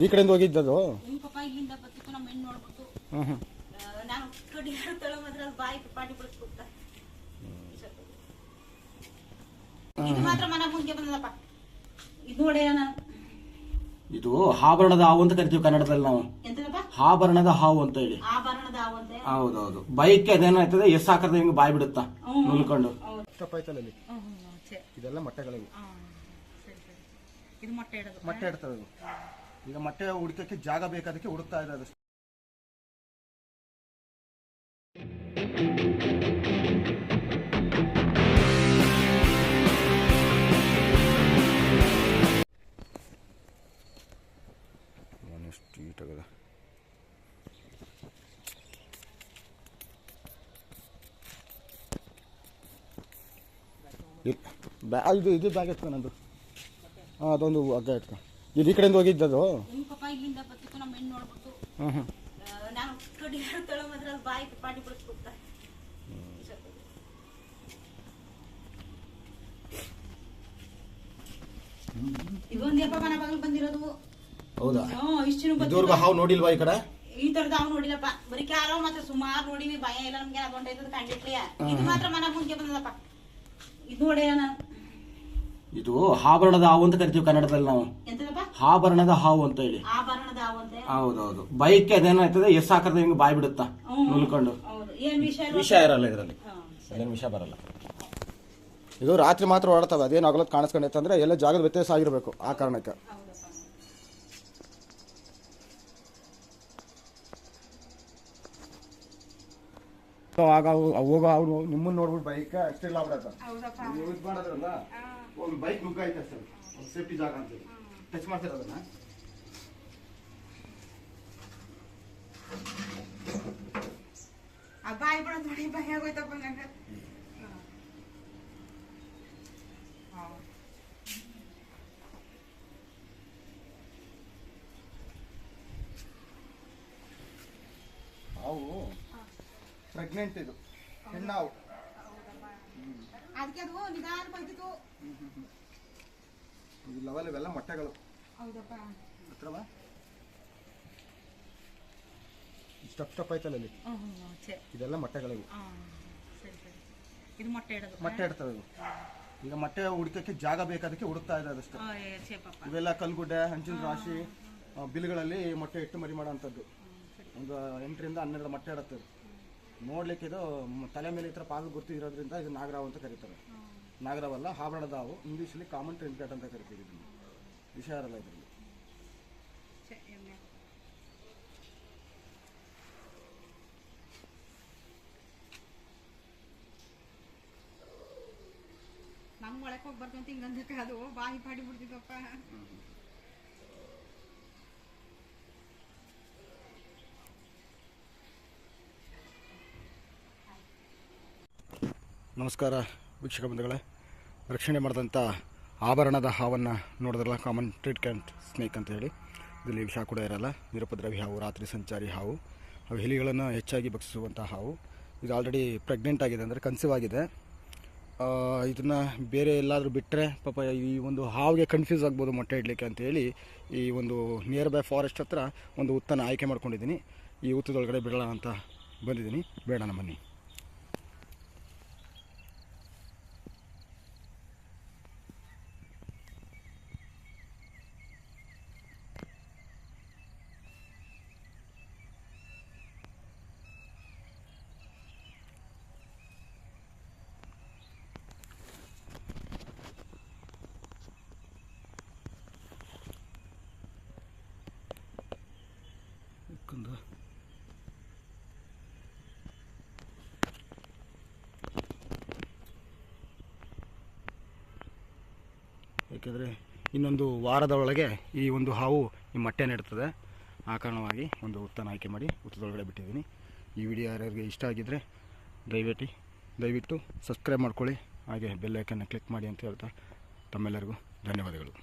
ಈ ಕಡೆಯಿಂದ ಹೋಗಿದ್ದದು? ನಿಮ್ಮ ಪಾಪ ಇಲ್ಲಿಂದ ಬತ್ತಿತ್ತು ನಮ್ಮ ಹೆಣ್ಣು ನೋಡ್ಬಿಟ್ಟು ಹ್ಞೂ ಹ್ಞೂ ಆ, ನಾನು ಕಡಿ ತಳ ಮಾತ್ರ ಅದು ಬಾಯಿ ಪಾಟಿ ಬಿಡಿಸ್ಬಿಡ್ತಾ ಇದು ಮಾತ್ರ ಮನ ಮುಂದೆ ಬಂದದಪ್ಪ. ಇದು ನೋಡಿ ನಾನು ಇದು ಆಭರಣದ ಹಾವು ಅಂತ ಕರಿತೀವಿ ಕನ್ನಡದಲ್ಲಿ ನಾವು. ಎಂತದಪ್ಪ? ಆಭರಣದ ಹಾವು ಅಂತ ಹೇಳಿ. ಆಭರಣದ ಅವಂತೆ ಹೌದೌದು. ಬೈಕ್ ಅದೇನಾಯ್ತದೆ ಎಸ್ ಹಾಕದ ಹಿಂಗ್ ಬಾಯ್ ಬಿಡುತ್ತಾ. ನುಲ್ಕೊಂಡು. ತಪ್ಪಾಯ್ತಲ್ಲ ಇಲ್ಲಿ ಇದೆಲ್ಲ ಮೊಟ್ಟೆಗಳಿವು. ಇದು ಮೊಟ್ಟೆ ಇಡೋದು. ಮೊಟ್ಟೆ ಇಡ್ತವೆ ಇವು. ಈಗ ಮೊಟ್ಟೆ ಹುಡುಕಕ್ಕೆ ಜಾಗ ಬೇಕಾದಕ್ಕೆ ಹುಡುಕ್ತಾ ಬ್ಯಾ ಇದು ಇದು ಬ್ಯಾಗ್ ಎತ್ಕೊ ನಂದು. ಹಾಂ, ಅದೊಂದು ಹಗ್ಗ ಎತ್ಕೊ. ಇದು ಈ ಕಡೆಯಿಂದ ಹೋಗಿದ್ದದು ಪಾಪ ಇಲ್ಲಿಂದ ನಮ್ಮ ಹೆಣ್ಣು ನೋಡ್ಬಿಟ್ಟು ಹ್ಞೂ ಹ್ಞೂ ಆ, ನಾನು ಕಡಿ ತಳ ಮಾತ್ರ ಅದು ಬಾಯಿ ಪಾಟಿ ಬಿಡಿಸ್ಬಿಡ್ತಾ ಇದೊಂದು ಯಪ್ಪ ಮನ ಬಾಗಿಲು ಬಂದಿರೋದು. ಹೌದಾ? ಹ್ಞೂ ಇಷ್ಟು ಇದುವರೆಗೂ ಹಾವು ನೋಡಿಲ್ವಾ ಈ ಕಡೆ? ಈ ತರದ ಅವ್ ನೋಡಿಲ್ಲಪ್ಪ. ಬರೀ ಕ್ಯಾರೋ ಮಾತ್ರ ಸುಮಾರು ನೋಡಿವಿ ಭಯ ಇಲ್ಲ ನಮ್ಗೆ ಕಂಡಿಟ್ಲಿಯ ಇದು ಮಾತ್ರ ಮನ ಮುಂದೆ ಬಂದದಪ್ಪ. ಇದು ನೋಡಿ ನಾನು. ಇದು ಆಭರಣದ ಹಾವು ಅಂತ ಕರಿತೀವಿ ಕನ್ನಡದಲ್ಲಿ ನಾವು. ಆಭರಣದ ಹಾವು ಅಂತ ಹೇಳಿ. ಹೌದೌದು. ಬೈಕ್ ಅದೇನಾಯ್ತದೆ? ಎಸ್ ಹಾಕದ ಹಿಂಗ್ ಬಾಯ್ ಬಿಡುತ್ತಾ? ನುಲ್ಕೊಂಡು. ಹೌದು. ಏನ್ ವಿಷಯ ವಿಷ ಇರಲ್ಲ ಇದರಲ್ಲಿ. ಅದೇನು ವಿಷ ಬರಲ್ಲ. ಇದು ರಾತ್ರಿ ಮಾತ್ರ ಓಡಾಡ್ತವೆ. ಅದೇನು ಆಗಲತ್ ಕಾಣಿಸ್ಕೊಂಡೈತೆ ಅಂದ್ರೆ ಎಲ್ಲ ಜಾಗದ ವ್ಯತ್ಯಾಸ ಆಗಿರಬೇಕು ಆ ಕಾರಣಕ್ಕೆ. ಸೊ ಆಗ ಅವು- ಹೋಗ ಅವ್ರು ನಿಮ್ಮನ್ನ ನೋಡ್ಬಿಟ್ಟು ಬೈಕ್ ಅಷ್ಟೇ ಆಗ್ಬಿಡತ್ತ. ಯೂಸ್ ಮಾಡೋದ್ರಲ್ಲ? ಒಂದು ಬೈಕ್ ನುಗ್ಗಾಯ್ತು ಸರ್. ಒಂದು ಸೇಫ್ಟಿ ಜಾಗ ಅಂತೇಳಿ ಟಚ್ ಮಾಡ್ತಿರೋದನ್ನ ಬಾಯಿ ಬಿಡೋದು ಬಾಯಿ ಆಗೋಯ್ತಪ್ಪ ನಂಗೆ ಅವು ಪ್ರೆಗ್ನೆಂಟ್ ಇದು. ಹೆಣ್ಣಾವು. ಅದಕ್ಕೆ ಅದು ನಿಧಾನ ಲೆವೆಲ್ ಇವೆಲ್ಲ ಮೊಟ್ಟೆಗಳು. ಹೌದಪ್ಪ. ಹತ್ರವ? ಸ್ಟಪ್ ಸ್ಟಪ್ ಐತಲ್ಲ ಇಲ್ಲಿ ಸರಿ ಇದೆಲ್ಲ ಮೊಟ್ಟೆಗಳಿವು. ಇದು ಮೊಟ್ಟೆ ಇಡೋದು. ಮೊಟ್ಟೆ ಇಡ್ತವೆ ಇವು. ಈಗ ಮೊಟ್ಟೆ ಹುಡುಕಕ್ಕೆ ಜಾಗ ಬೇಕಾದಕ್ಕೆ ಹುಡುಕ್ತಾ ಇದೆ ಅದಷ್ಟು ಇವೆಲ್ಲ ಕಲ್ಗುಡ್ಡೆ ಹಂಚಿನ ರಾಶಿ ಬಿಲ್ಗಳಲ್ಲಿ ಮೊಟ್ಟೆ ಇಟ್ಟು ಮರಿ ಮಾಡೋವಂಥದ್ದು ಒಂದು ಎಂಟರಿಂದ ಹನ್ನೆರಡು ಮೊಟ್ಟೆ ಇಡುತ್ತೆ. ಇದು. ನೋಡ್ಲಿಕ್ಕೆ ಇದು ತಲೆ ಮೇಲೆ ಈ ಥರ ಪಾಲು ಗುರ್ತು ಇರೋದ್ರಿಂದ ಇದು ನಾಗರಾವ್ ಅಂತ ಕರೀತಾರೆ. ನಾಗರಾವಲ್ಲ ಹಾವಳದ ಹಾವು ಇಂಗ್ಲೀಷಲ್ಲಿ ಕಾಮನ್ ಟ್ರಿಂಕ್ಯಾಟ್ ಅಂತ ಕರಿತೀವಿ ಇದನ್ನು. ವಿಷಯ ಇರಲ್ಲ ಇದರಲ್ಲಿ. ನಮ್ಗೆ ಒಳಕ್ಕೆ ಹೋಗಿ ಬರ್ತಂತ ಹಿಂಗಂದಕ್ಕೆ ಅದು ಬಾಯಿ ಪಾಡಿ ಬಿಡ್ತಿದ್ದಪ್ಪ ನಮಸ್ಕಾರ ವೀಕ್ಷಕ ಬಂಧುಗಳೇ. ರಕ್ಷಣೆ ಮಾಡಿದಂಥ ಆಭರಣದ ಹಾವನ್ನು ನೋಡಿದ್ರಲ್ಲ ಕಾಮನ್ ಟ್ರೀಟ್ ಕ್ಯಾಂಟ್ ಸ್ನೇಕ್ ಅಂತ ಹೇಳಿ. ಇದರಲ್ಲಿ ವಿಷ ಕೂಡ ಇರಲ್ಲ. ನಿರುಪದ್ರವಿ ಹಾವು, ರಾತ್ರಿ ಸಂಚಾರಿ ಹಾವು. ಅವು ಹಿಲಿಗಳನ್ನು ಹೆಚ್ಚಾಗಿ ಭಕ್ಷಿಸುವಂಥ ಹಾವು. ಇದು ಆಲ್ರೆಡಿ ಪ್ರೆಗ್ನೆಂಟ್ ಆಗಿದೆ ಅಂದರೆ ಕನ್ಸೀವ್ ಆಗಿದೆ ಇದನ್ನು ಬೇರೆ ಎಲ್ಲಾದರೂ ಬಿಟ್ಟರೆ ಪಾಪ ಈ ಒಂದು ಹಾವಿಗೆ ಕನ್ಫ್ಯೂಸ್ ಆಗ್ಬೋದು ಮೊಟ್ಟೆ ಇಡಲಿಕ್ಕೆ ಅಂತೇಳಿ ಈ ಒಂದು ನಿಯರ್ ಬೈ ಫಾರೆಸ್ಟ್ ಹತ್ರ ಒಂದು ಹುತ್ತನ್ನು ಆಯ್ಕೆ ಮಾಡ್ಕೊಂಡಿದ್ದೀನಿ. ಈ ಹುತ್ತದೊಳಗಡೆ ಬಿಡೋಣ ಅಂತ ಬಂದಿದ್ದೀನಿ. ಬೇಡ ಬನ್ನಿ. ಇಕ್ಕೊಂದು ಏಕೆಂದರೆ ಇನ್ನೊಂದು ವಾರದೊಳಗೆ ಈ ಒಂದು ಹಾವು ಈ ಮೊಟ್ಟೆ ನೆಡ್ತದೆ ಆ ಕಾರಣವಾಗಿ ಒಂದು ಉತ್ತನ ಆಯ್ಕೆ ಮಾಡಿ ಉತ್ತದೊಳಗಡೆ ಬಿಟ್ಟಿದ್ದೀನಿ. ಈ ವಿಡಿಯೋ ಯಾರ್ಯಾರಿಗೆ ಇಷ್ಟ ಆಗಿದ್ದರೆ ದಯವಿಟ್ಟು ದಯವಿಟ್ಟು ಸಬ್ಸ್ಕ್ರೈಬ್ ಮಾಡ್ಕೊಳ್ಳಿ. ಹಾಗೆ ಬೆಲ್ ಐಕನ್ನ ಕ್ಲಿಕ್ ಮಾಡಿ ಅಂತ ಹೇಳ್ತಾ ತಮ್ಮೆಲ್ಲರಿಗೂ ಧನ್ಯವಾದಗಳು.